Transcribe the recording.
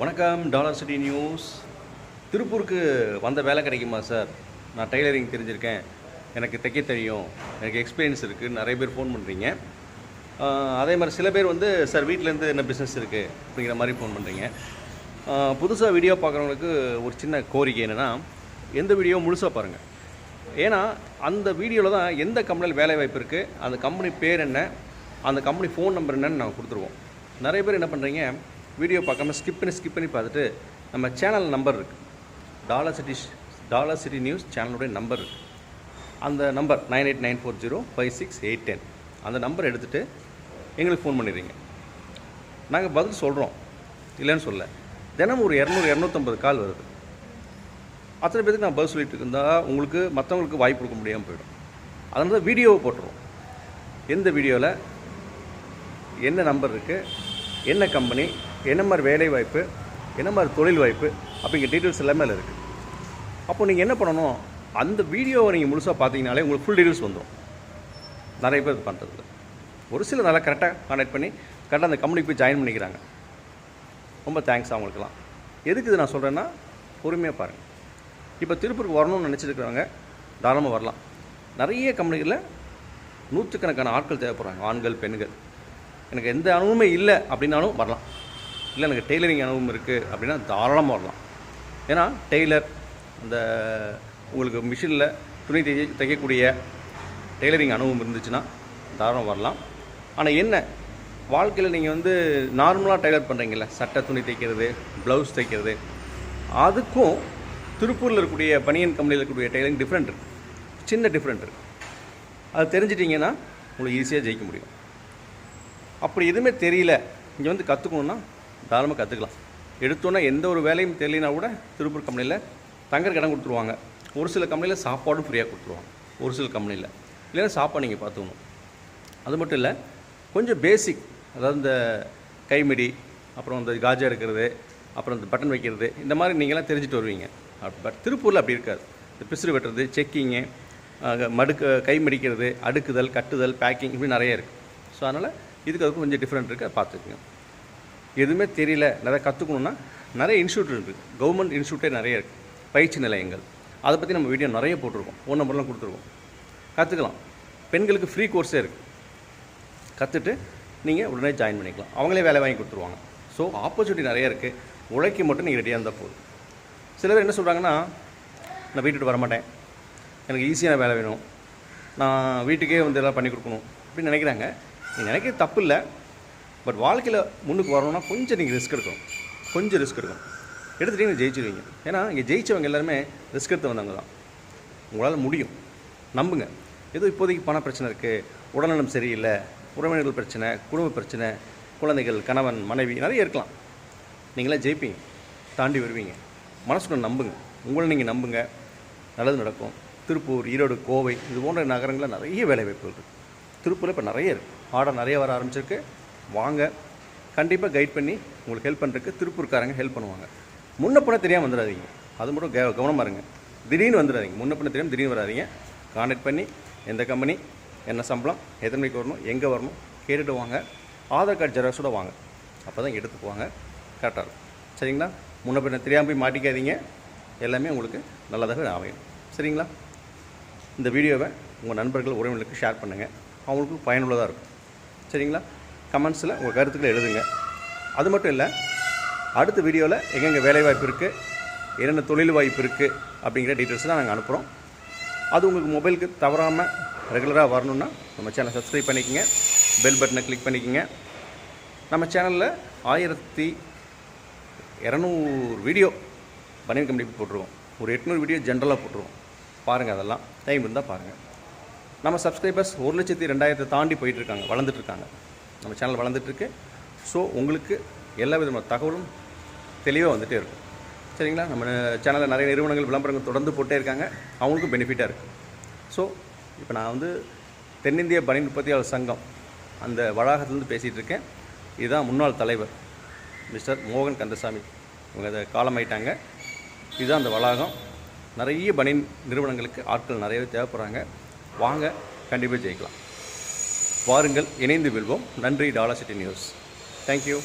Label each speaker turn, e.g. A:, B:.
A: வணக்கம் dollar city news. திருப்பூருக்கு வந்த வேலை கிடைக்குமா சார்? நான் டெய்லரிங் தெரிஞ்சிருக்கேன். எனக்கு தைக்க தெரியும். எனக்கு எக்ஸ்பீரியன்ஸ் இருக்குது நிறைய பேர் ஃபோன் பண்ணுறீங்க அதே மாதிரி சில பேர் வந்து சார் வீட்டிலேருந்து என்ன பிஸ்னஸ் இருக்குது அப்படிங்கிற மாதிரி ஃபோன் பண்ணுறீங்க புதுசாக வீடியோ பார்க்குறவங்களுக்கு ஒரு சின்ன கோரிக்கை என்னென்னா எந்த வீடியோ முழுசாக பாருங்கள் ஏன்னா அந்த வீடியோவில் தான் எந்த கம்பெனியில் வேலை வாய்ப்பு இருக்குது அந்த கம்பெனி பேர் என்ன அந்த கம்பெனி ஃபோன் நம்பர் என்னன்னு நாங்கள் கொடுத்துருவோம். நிறைய பேர் என்ன பண்ணுறீங்க வீடியோ பார்க்காம ஸ்கிப் பண்ணி ஸ்கிப் பண்ணி பார்த்துட்டு நம்ம சேனல் நம்பர் இருக்குது dollar city dollar city news சேனலுடைய நம்பர் இருக்குது அந்த number nine eight nine four zero five six eight ten அந்த நம்பர் எடுத்துகிட்டு எங்களுக்கு ஃபோன் பண்ணிடுறீங்க. நாங்கள் பதில் சொல்கிறோம் இல்லைன்னு சொல்ல தினமும் ஒரு இரநூறு இரநூத்தம்பது கால் வருது. அத்தனை பேருக்கு நான் பதில் சொல்லிட்டு இருந்தால் உங்களுக்கு மற்றவங்களுக்கு வாய்ப்பு கொடுக்க முடியாமல் போயிடும். அதனால தான் வீடியோவை போட்டுருவோம் எந்த வீடியோவில் என்ன நம்பர் இருக்குது என்ன கம்பெனி என்ன மாதிரி வேலை வாய்ப்பு என்ன மாதிரி தொழில் வாய்ப்பு அப்படிங்கிற டீட்டெயில்ஸ் எல்லாமே அதில் இருக்குது அப்போ நீங்கள் என்ன பண்ணணும்? அந்த வீடியோவை நீங்கள் முழுசாக பார்த்தீங்கனாலே உங்களுக்கு ஃபுல் டீட்டெயில்ஸ் வந்துடும் நிறைய பேர் இது பண்ணுறதில்ல ஒரு சில நல்லா கரெக்டாக கான்டாக்ட் பண்ணி கரெக்டாக அந்த கம்பெனிக்கு போய் ஜாயின் பண்ணிக்கிறாங்க. ரொம்ப தேங்க்ஸ் அவங்களுக்குலாம் எதுக்கு இது நான் சொல்கிறேன்னா பொறுமையாக பாருங்கள் இப்போ திருப்பூருக்கு வரணும்னு நினச்சிருக்கிறவங்க தாராளமாக வரலாம். நிறைய கம்பெனிகளில் நூற்றுக்கணக்கான ஆட்கள் தேவைப்படுறாங்க. ஆண்கள் பெண்கள். எனக்கு எந்த அனுபவமே இல்லை அப்படின்னாலும் வரலாம். இல்லை எனக்கு டெய்லரிங் அனுபவம் இருக்குது அப்படின்னா தாராளமாக வரலாம். ஏன்னா டெய்லர் அந்த உங்களுக்கு மிஷினில் துணி தைய தைக்கக்கூடிய டெய்லரிங் அனுபவம் இருந்துச்சுன்னா தாராளம் வரலாம். ஆனால் என்ன? வாழ்க்கையில் நீங்கள் வந்து நார்மலாக டெய்லர் பண்ணுறீங்கல்ல சட்டை துணி தைக்கிறது ப்ளவுஸ் தைக்கிறது அதுக்கும் திருப்பூரில் இருக்கக்கூடிய பனியன் கம்பெனியில் இருக்கக்கூடிய டெய்லரிங் டிஃப்ரெண்ட் இருக்குது சின்ன டிஃப்ரெண்ட் இருக்குது அது தெரிஞ்சிட்டிங்கன்னா உங்களுக்கு ஈஸியாக ஜெயிக்க முடியும். அப்படி எதுவுமே தெரியல. இங்கே வந்து கற்றுக்கணுன்னா தாராளமாக கற்றுக்கலாம் எடுத்தோன்னே எந்த ஒரு வேலையும் தெரியலனா கூட திருப்பூர் கம்பெனியில் தங்குற இடம் கொடுத்துருவாங்க. ஒரு சில கம்பெனியில் சாப்பாடும் ஃப்ரீயாக கொடுத்துருவாங்க. ஒரு சில கம்பெனியில் இல்லைன்னா சாப்பாடு நீங்கள் பார்த்துக்கணும். அது மட்டும் இல்லை கொஞ்சம் பேசிக் அதாவது இந்த கைமிடி அப்புறம் இந்த காஜா இருக்கிறது அப்புறம் இந்த பட்டன் வைக்கிறது இந்த மாதிரி நீங்களாம் தெரிஞ்சுட்டு வருவீங்க. பட் திருப்பூரில் அப்படி இருக்காது. இந்த பிசுறு வெட்டுறது செக்கிங்கு மடுக்க கை மடிக்கிறது அடுக்குதல் கட்டுதல் பேக்கிங் இப்படி நிறைய இருக்குது ஸோ அதனால் இதுக்கு அதுக்கும் கொஞ்சம் டிஃப்ரெண்ட் இருக்குது அதை பார்த்துக்குங்க. எதுவுமே தெரியல. நிறைய கற்றுக்கணுன்னா நிறைய இன்ஸ்டியூட் இருக்குது கவர்மெண்ட் இன்ஸ்டியூட்டே நிறைய இருக்குது பயிற்சி நிலையங்கள். அதை பற்றி நம்ம வீடியோ நிறைய போட்டிருக்கோம். ஃபோன் நம்பர்லாம் கொடுத்துருக்கோம். கற்றுக்கலாம் பெண்களுக்கு ஃப்ரீ கோர்ஸே இருக்குது கற்றுட்டு நீங்கள் உடனே ஜாயின் பண்ணிக்கலாம். அவங்களே வேலை வாங்கி கொடுத்துருவாங்க. ஸோ ஆப்பர்ச்சுனிட்டி நிறைய இருக்குது உழைக்க மட்டும் நீங்கள் ரெடியாக இருந்தால் போதும். சில பேர் என்ன சொல்கிறாங்கன்னா நான் வீட்டுக்கு வரமாட்டேன் எனக்கு ஈஸியான வேலை வேணும். நான் வீட்டுக்கே வந்து எல்லாம் பண்ணி கொடுக்கணும். அப்படின்னு நினைக்கிறாங்க. நீங்கள் நினைக்கிறது தப்பு இல்லை. பட் வாழ்க்கையில் முன்னுக்கு வரணும்னா கொஞ்சம் நீங்கள் ரிஸ்க் எடுக்கணும். கொஞ்சம் ரிஸ்க் எடுக்கணும். எடுத்துகிட்டீங்கன்னா ஜெயிச்சிருவீங்க. ஏன்னா இங்கே ஜெயிச்சவங்க எல்லாருமே ரிஸ்க் எடுத்து வந்தவங்க தான் உங்களால் முடியும். நம்புங்க. ஏதோ இப்போதைக்கு பண பிரச்சனை இருக்குது உடல்நலம் சரியில்லை. உறவினர்கள் பிரச்சனை குடும்ப பிரச்சனை குழந்தைகள் கணவன் மனைவி நிறைய இருக்கலாம். நீங்களே ஜெயிப்பீங்க. தாண்டி வருவீங்க. மனசுக்குள்ள நம்புங்க. உங்களை நீங்கள் நம்புங்க. நல்லது நடக்கும். திருப்பூர் ஈரோடு கோவை இது போன்ற நகரங்களில் நிறைய வேலைவாய்ப்புகள் இருக்குது திருப்பூரில் இப்போ நிறைய இருக்குது ஆர்டர் நிறைய வர ஆரம்பிச்சிருக்கு. வாங்க. கண்டிப்பாக கைட் பண்ணி உங்களுக்கு ஹெல்ப் பண்ணுறதுக்கு திருப்பூர்காரங்க ஹெல்ப் பண்ணுவாங்க. முன்ன பண்ண தெரியாமல் வந்துடாதீங்க. அது மட்டும் கவ கவனமாக இருங்க. திடீர்னு வந்துடாதீங்க. முன்ன பண்ண தெரியாமல் திடீர்னு வராதீங்க. கான்டாக்ட் பண்ணி எந்த கம்பெனி என்ன சம்பளம் எத்தனை மணிக்கு வரணும் எங்கே வரணும் கேட்டுட்டு வாங்க. ஆதார் கார்டு ஜெராக்ஸோட வாங்க. அப்போ தான் எடுத்து போவாங்க கரெக்டாக இருக்கும். சரிங்களா? முன்ன பின்ன தெரியாமல் போய் மாட்டிக்காதீங்க. எல்லாமே உங்களுக்கு நல்லதாக அமையும். சரிங்களா? இந்த வீடியோவை உங்கள் நண்பர்கள் உறவினர்களுக்கு ஷேர் பண்ணுங்கள் அவங்களுக்கும் பயனுள்ளதாக இருக்கும். சரிங்களா? கமெண்ட்ஸில் உங்கள் கருத்துக்களை எழுதுங்க. அது மட்டும் இல்லை அடுத்த வீடியோவில் எங்கெங்கே வேலைவாய்ப்பு இருக்குது என்னென்ன தொழில் வாய்ப்பு இருக்குது அப்படிங்கிற டீட்டெயில்ஸ்லாம் நாங்கள் அனுப்புகிறோம். அது உங்களுக்கு மொபைலுக்கு தவறாமல் ரெகுலராக வரணுன்னா நம்ம சேனலை சப்ஸ்கிரைப் பண்ணிக்கோங்க பெல் பட்டனை கிளிக் பண்ணிக்கோங்க. நம்ம சேனலில் ஆயிரத்தி இரநூறு வீடியோ பனியன் கம்பெனி போட்டுருவோம் ஒரு எட்நூறு வீடியோ ஜென்ரலாக போட்டுருவோம் பாருங்கள் அதெல்லாம் டைம் இருந்தால் பாருங்கள் நம்ம சப்ஸ்கிரைபர்ஸ் ஒரு லட்சத்தி ரெண்டாயிரத்தை தாண்டி போயிட்டுருக்காங்க வளர்ந்துட்டுருக்காங்க நம்ம சேனல் வளர்ந்துட்டுருக்கு. ஸோ உங்களுக்கு எல்லா விதமான தகவலும் தெளிவாக வந்துகிட்டே இருக்கும். சரிங்களா? நம்ம சேனலில் நிறைய நிறுவனங்கள் விளம்பரங்கள் தொடர்ந்து போட்டே இருக்காங்க. அவங்களுக்கும் பெனிஃபிட்டாக இருக்குது ஸோ இப்போ நான் வந்து தென்னிந்திய பனி உற்பத்தியாளர் சங்கம் அந்த வளாகத்துலேருந்து பேசிகிட்டு இருக்கேன். இதுதான் முன்னாள் தலைவர் மிஸ்டர் மோகன் கந்தசாமி. இவங்க அதை காலமாயிட்டாங்க. இதுதான் அந்த வளாகம். நிறைய பனின் நிறுவனங்களுக்கு ஆட்கள் நிறையவே தேவைப்படுறாங்க. வாங்க கண்டிப்பாக ஜெயிக்கலாம். வாருங்கள் இணைந்து வெல்வோம். நன்றி டாலா சிட்டி நியூஸ். தேங்க்யூ